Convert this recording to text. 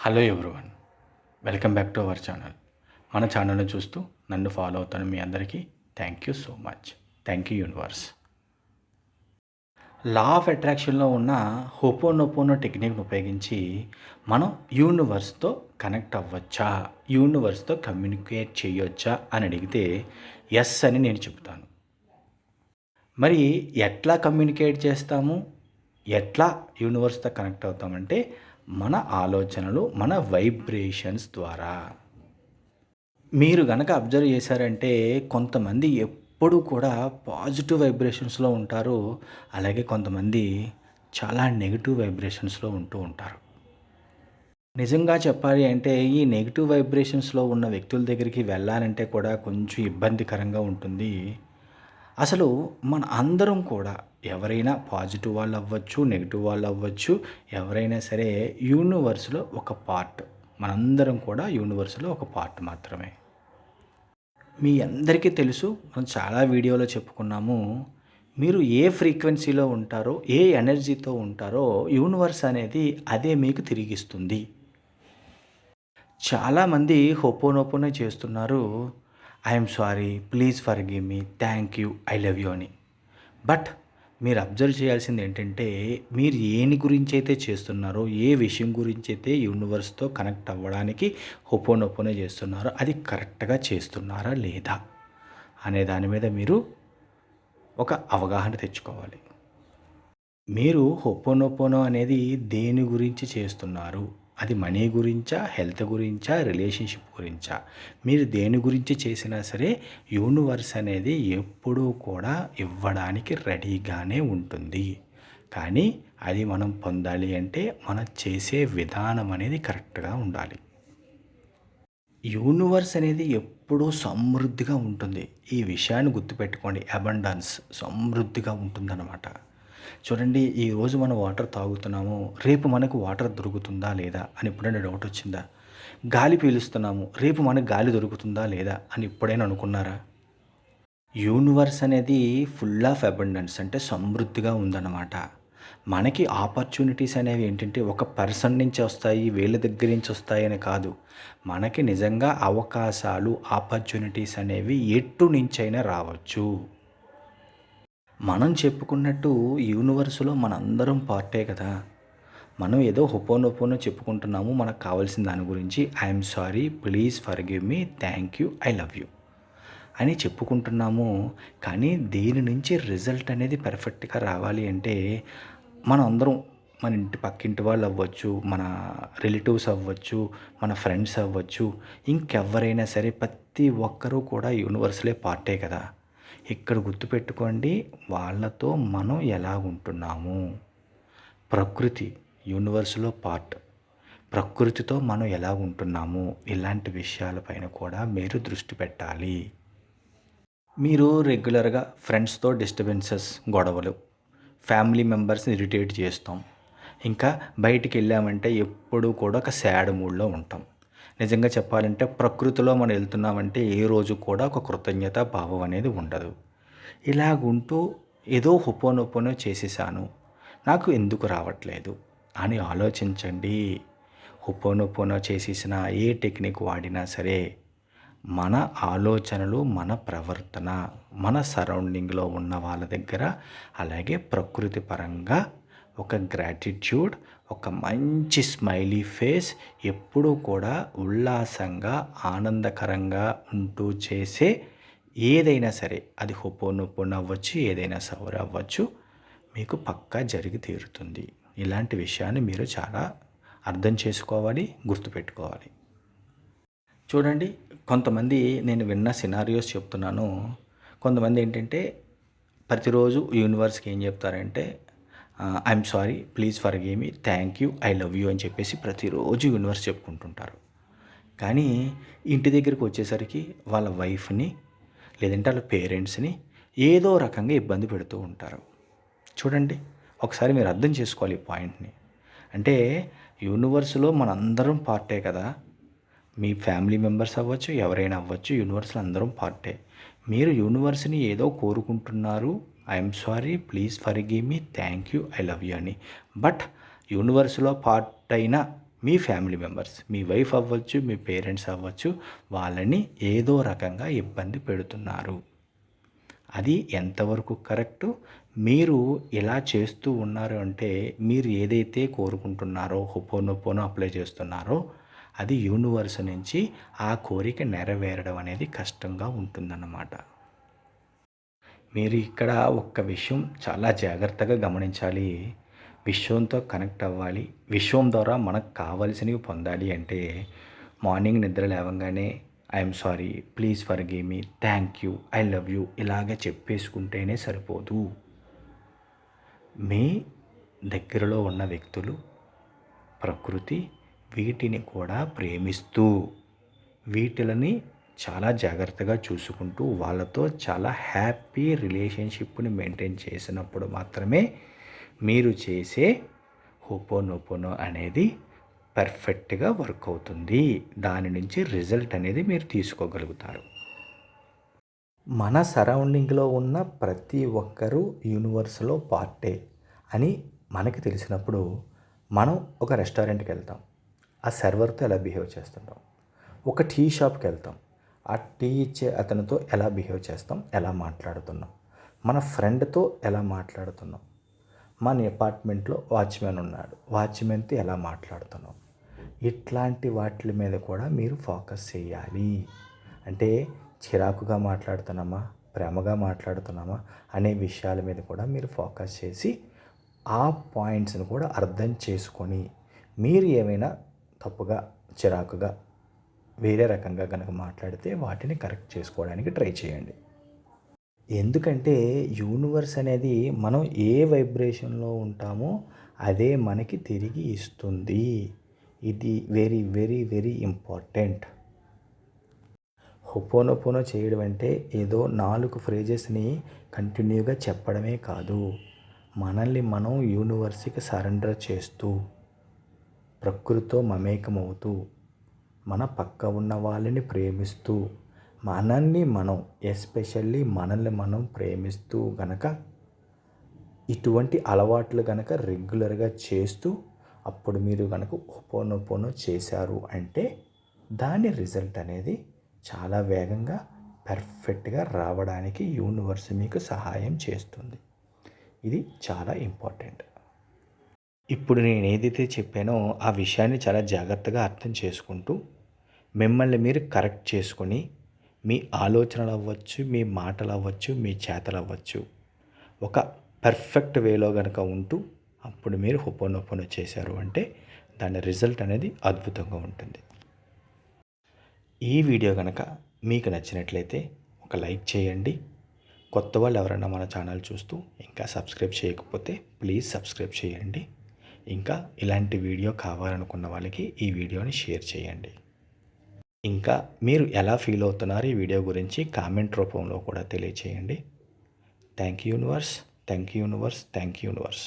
Hello everyone welcome back to our channel మన ఛానల్ని చూస్తూ నన్ను ఫాలో అవుతాను మీ అందరికీ thank you so much thank you universe law of అట్రాక్షన్లో ఉన్న హోపోనోపోనో టెక్నిక్ను ఉపయోగించి మనం యూనివర్స్తో కనెక్ట్ అవ్వచ్చా? యూనివర్స్తో కమ్యూనికేట్ చేయొచ్చా? అని అడిగితే ఎస్ అని నేను చెప్తాను మరి ఎట్లా కమ్యూనికేట్ చేస్తాము? ఎట్లా యూనివర్స్తో కనెక్ట్ అవుతామంటే మన ఆలోచనలు మన వైబ్రేషన్స్ ద్వారా. మీరు గనక అబ్జర్వ్ చేశారంటే కొంతమంది ఎప్పుడు కూడా పాజిటివ్ వైబ్రేషన్స్లో ఉంటారు. అలాగే కొంతమంది చాలా నెగిటివ్ వైబ్రేషన్స్లో ఉంటూ ఉంటారు. నిజంగా చెప్పాలి అంటే ఈ నెగిటివ్ వైబ్రేషన్స్లో ఉన్న వ్యక్తుల దగ్గరికి వెళ్ళాలంటే కూడా కొంచెం ఇబ్బందికరంగా ఉంటుంది. అసలు మన అందరం కూడా ఎవరైనా పాజిటివ్ వాళ్ళు అవ్వచ్చు నెగిటివ్ వాళ్ళు అవ్వచ్చు ఎవరైనా సరే యూనివర్స్లో ఒక పార్ట్. మనందరం కూడా యూనివర్స్లో ఒక పార్ట్ మాత్రమే. మీ అందరికీ తెలుసు మనం చాలా వీడియోలో చెప్పుకున్నాము మీరు ఏ ఫ్రీక్వెన్సీలో ఉంటారో ఏ ఎనర్జీతో ఉంటారో యూనివర్స్ అనేది అదే మీకు తిరిగిస్తుంది. చాలామంది హోపోనోపోనే చేస్తున్నారు I'm sorry please forgive me thank you I love you అని. బట్ మీరు అబ్జర్వ్ చేయాల్సింది ఏంటంటే మీరు ఏని గురించి అయితే చేస్తున్నారో ఏ విషయం గురించి అయితే యూనివర్స్తో కనెక్ట్ అవ్వడానికి హొపోనొపోనే చేస్తున్నారో అది కరెక్ట్గా చేస్తున్నారా లేదా అనే దాని మీద మీరు ఒక అవగాహన తెచ్చుకోవాలి. మీరు హొపోనొపోనో అనేది దేని గురించి చేస్తున్నారు? అది మనీ గురించా హెల్త్ గురించా రిలేషన్షిప్ గురించా? మీరు దేని గురించి చేసినా సరే యూనివర్స్ అనేది ఎప్పుడూ కూడా ఇవ్వడానికి రెడీగానే ఉంటుంది. కానీ అది మనం పొందాలి అంటే మనం చేసే విధానం అనేది కరెక్ట్గా ఉండాలి. యూనివర్స్ అనేది ఎప్పుడూ సమృద్ధిగా ఉంటుంది. ఈ విషయాన్ని గుర్తుపెట్టుకోండి. అబండన్స్ సమృద్ధిగా ఉంటుందన్నమాట. చూడండి ఈరోజు మనం వాటర్ తాగుతున్నాము రేపు మనకు వాటర్ దొరుకుతుందా లేదా అని ఎప్పుడైనా డౌట్ వచ్చిందా? గాలి పీలుస్తున్నాము రేపు మనకు గాలి దొరుకుతుందా లేదా అని ఎప్పుడైనా అనుకున్నారా? యూనివర్స్ అనేది ఫుల్ ఆఫ్ అబండెన్స్ అంటే సమృద్ధిగా ఉందన్నమాట. మనకి ఆపర్చునిటీస్ అనేవి ఏంటంటే ఒక పర్సన్ నుంచి వస్తాయి వీళ్ళ దగ్గర నుంచి వస్తాయి అని కాదు. మనకి నిజంగా అవకాశాలు ఆపర్చునిటీస్ అనేవి ఎటు నుంచైనా రావచ్చు. మనం చెప్పుకున్నట్టు యూనివర్స్లో మనందరం పార్టే కదా. మనం ఏదో హొపోనొపోనో చెప్పుకుంటున్నాము మనకు కావాల్సిన దాని గురించి. I'm sorry please forgive me thank you I love you అని చెప్పుకుంటున్నాము. కానీ దీని నుంచి రిజల్ట్ అనేది పర్ఫెక్ట్గా రావాలి అంటే మనం అందరం మన ఇంటి పక్కింటి వాళ్ళు అవ్వచ్చు మన రిలేటివ్స్ అవ్వచ్చు మన ఫ్రెండ్స్ అవ్వచ్చు ఇంకెవరైనా సరే ప్రతి ఒక్కరూ కూడా యూనివర్స్లే పార్టే కదా. ఇక్కడ గుర్తుపెట్టుకోండి వాళ్ళతో మనం ఎలా ఉంటున్నాము? ప్రకృతి యూనివర్స్లో పార్ట్. ప్రకృతితో మనం ఎలా ఉంటున్నాము? ఇలాంటి విషయాలపైన కూడా మీరు దృష్టి పెట్టాలి. మీరు రెగ్యులర్గా ఫ్రెండ్స్తో డిస్టర్బెన్సెస్ గొడవలు ఫ్యామిలీ మెంబర్స్ని ఇరిటేట్ చేస్తాం. ఇంకా బయటికి వెళ్ళామంటే ఎప్పుడూ కూడా ఒక శాడ్ మూడ్లో ఉంటాం. నిజంగా చెప్పాలంటే ప్రకృతిలో మనం వెళ్తున్నామంటే ఏ రోజు కూడా ఒక కృతజ్ఞత భావం అనేది ఉండదు. ఇలాగుంటూ ఏదో హుపోనొపోనో చేసేసాను. నాకు ఎందుకు రావట్లేదు? అని ఆలోచించండి. హుపోనొపోనో చేసేసిన ఏ టెక్నిక్ వాడినా సరే మన ఆలోచనలు మన ప్రవర్తన మన సరౌండింగ్లో ఉన్న వాళ్ళ దగ్గర అలాగే ప్రకృతి పరంగా ఒక గ్రాటిట్యూడ్ ఒక మంచి స్మైలీ ఫేస్ ఎప్పుడూ కూడా ఉల్లాసంగా ఆనందకరంగా ఉంటూ చేసే ఏదైనా సరే అది హొపోనొపోన్ అవ్వచ్చు ఏదైనా సవర్ అవ్వచ్చు మీకు పక్కా జరిగి తీరుతుంది. ఇలాంటి విషయాన్ని మీరు చాలా అర్థం చేసుకోవాలి గుర్తుపెట్టుకోవాలి. చూడండి కొంతమంది నేను విన్న సినారియోస్ చెప్తున్నాను. కొంతమంది ఏంటంటే ప్రతిరోజు యూనివర్స్కి ఏం చెప్తారంటే I'm sorry please for give me thank you I love you అని చెప్పేసి ప్రతిరోజు యూనివర్స్ చెప్పుకుంటుంటారు. కానీ ఇంటి దగ్గరికి వచ్చేసరికి వాళ్ళ వైఫ్ని లేదంటే వాళ్ళ పేరెంట్స్ని ఏదో రకంగా ఇబ్బంది పెడుతూ ఉంటారు. చూడండి ఒకసారి మీరు అర్థం చేసుకోవాలి ఈ పాయింట్ని అంటే యూనివర్స్లో మనందరం పార్టే కదా. మీ ఫ్యామిలీ మెంబర్స్ అవ్వచ్చు ఎవరైనా అవ్వచ్చు యూనివర్స్లో అందరం పార్టే. మీరు యూనివర్స్ని ఏదో కోరుకుంటున్నారు I'm sorry please forgive me thank you I love you అని బట్ యూనివర్స్లో పార్ట్ అయిన మీ ఫ్యామిలీ మెంబర్స్ మీ వైఫ్ అవ్వచ్చు మీ పేరెంట్స్ అవ్వచ్చు వాళ్ళని ఏదో రకంగా ఇబ్బంది పెడుతున్నారు. అది ఎంతవరకు కరెక్టు మీరు ఇలా చేస్తూ ఉన్నారు అంటే మీరు ఏదైతే కోరుకుంటున్నారో హొపోనొపోనో అప్లై చేస్తున్నారో అది యూనివర్స్ నుంచి ఆ కోరిక నెరవేరడం అనేది కష్టంగా ఉంటుందన్నమాట. మీరు ఇక్కడ ఒక్క విషయం చాలా జాగ్రత్తగా గమనించాలి. విశ్వంతో కనెక్ట్ అవ్వాలి. విశ్వం ద్వారా మనకు కావాల్సినవి పొందాలి అంటే మార్నింగ్ నిద్ర లేవగానే I'm sorry please for me thank you I love you ఇలాగ చెప్పేసుకుంటేనే సరిపోదు. మీ దగ్గరలో ఉన్న వ్యక్తులు ప్రకృతి వీటిని కూడా ప్రేమిస్తూ వీటిని చాలా జాగ్రత్తగా చూసుకుంటూ వాళ్ళతో చాలా హ్యాపీ రిలేషన్షిప్ని మెయింటైన్ చేసినప్పుడు మాత్రమే మీరు చేసే హోపోనోపోనో అనేది పర్ఫెక్ట్గా వర్క్ అవుతుంది. దాని నుంచి రిజల్ట్ అనేది మీరు తీసుకోగలుగుతారు. మన సరౌండింగ్లో ఉన్న ప్రతి ఒక్కరూ యూనివర్స్లో పార్టే అని మనకి తెలిసినప్పుడు మనం ఒక రెస్టారెంట్కి వెళ్తాం. ఆ సర్వర్తో ఎలా బిహేవ్ చేస్తుంటాం? ఒక టీ షాప్కి వెళ్తాం. ఆ టీ ఇచ్చే అతనితో ఎలా బిహేవ్ చేస్తాం ఎలా మాట్లాడుతున్నాం మన ఫ్రెండ్తో ఎలా మాట్లాడుతున్నాం. మన అపార్ట్మెంట్లో వాచ్మెన్ ఉన్నాడు వాచ్మెన్తో ఎలా మాట్లాడుతున్నాం. ఇట్లాంటి వాటి మీద కూడా మీరు ఫోకస్ చేయాలి. అంటే చిరాకుగా మాట్లాడుతున్నామా ప్రేమగా మాట్లాడుతున్నామా అనే విషయాల మీద కూడా మీరు ఫోకస్ చేసి ఆ పాయింట్స్ని కూడా అర్థం చేసుకొని మీరు ఏమైనా తప్పుగా చిరాకుగా వేరే రకంగా కనుక మాట్లాడితే వాటిని కరెక్ట్ చేసుకోవడానికి ట్రై చేయండి. ఎందుకంటే యూనివర్స్ అనేది మనం ఏ వైబ్రేషన్లో ఉంటామో అదే మనకి తిరిగి ఇస్తుంది. ఇది very very very important. Ho'oponopono చేయడం అంటే ఏదో నాలుగు ఫ్రేజెస్ని కంటిన్యూగా చెప్పడమే కాదు. మనల్ని మనం యూనివర్స్కి సరెండర్ చేస్తూ ప్రకృతితో మమేకమవుతూ మన పక్క ఉన్న వాళ్ళని ప్రేమిస్తూ మనల్ని మనం ఎస్పెషల్లీ మనల్ని మనం ప్రేమిస్తూ గనక ఇటువంటి అలవాట్లు గనక రెగ్యులర్గా చేస్తూ అప్పుడు మీరు కనుక ఒపోనొపోనో చేశారు అంటే దాని రిజల్ట్ అనేది చాలా వేగంగా పర్ఫెక్ట్గా రావడానికి యూనివర్స్ మీకు సహాయం చేస్తుంది. ఇది చాలా ఇంపార్టెంట్. ఇప్పుడు నేను ఏదైతే చెప్పానో ఆ విషయాన్ని చాలా జాగ్రత్తగా అర్థం చేసుకుంటూ మిమ్మల్ని మీరు కరెక్ట్ చేసుకొని మీ ఆలోచనలు అవ్వచ్చు మీ మాటలు అవ్వచ్చు మీ చేతలు అవ్వచ్చు. ఒక పర్ఫెక్ట్ వేలో కనుక ఉంటూ అప్పుడు మీరు హుపోనొపోనో చేశారు అంటే దాని రిజల్ట్ అనేది అద్భుతంగా ఉంటుంది. ఈ వీడియో కనుక మీకు నచ్చినట్లయితే ఒక లైక్ చేయండి. కొత్త వాళ్ళు ఎవరైనా మన ఛానల్ చూస్తూ ఇంకా సబ్స్క్రైబ్ చేయకపోతే ప్లీజ్ సబ్స్క్రైబ్ చేయండి. ఇంకా ఇలాంటి వీడియో కావాలనుకున్న వాళ్ళకి ఈ వీడియోని షేర్ చేయండి. ఇంకా మీరు ఎలా ఫీల్ అవుతున్నారు ఈ వీడియో గురించి కామెంట్ రూపంలో కూడా తెలియచేయండి. Thank you universe thank you universe thank you universe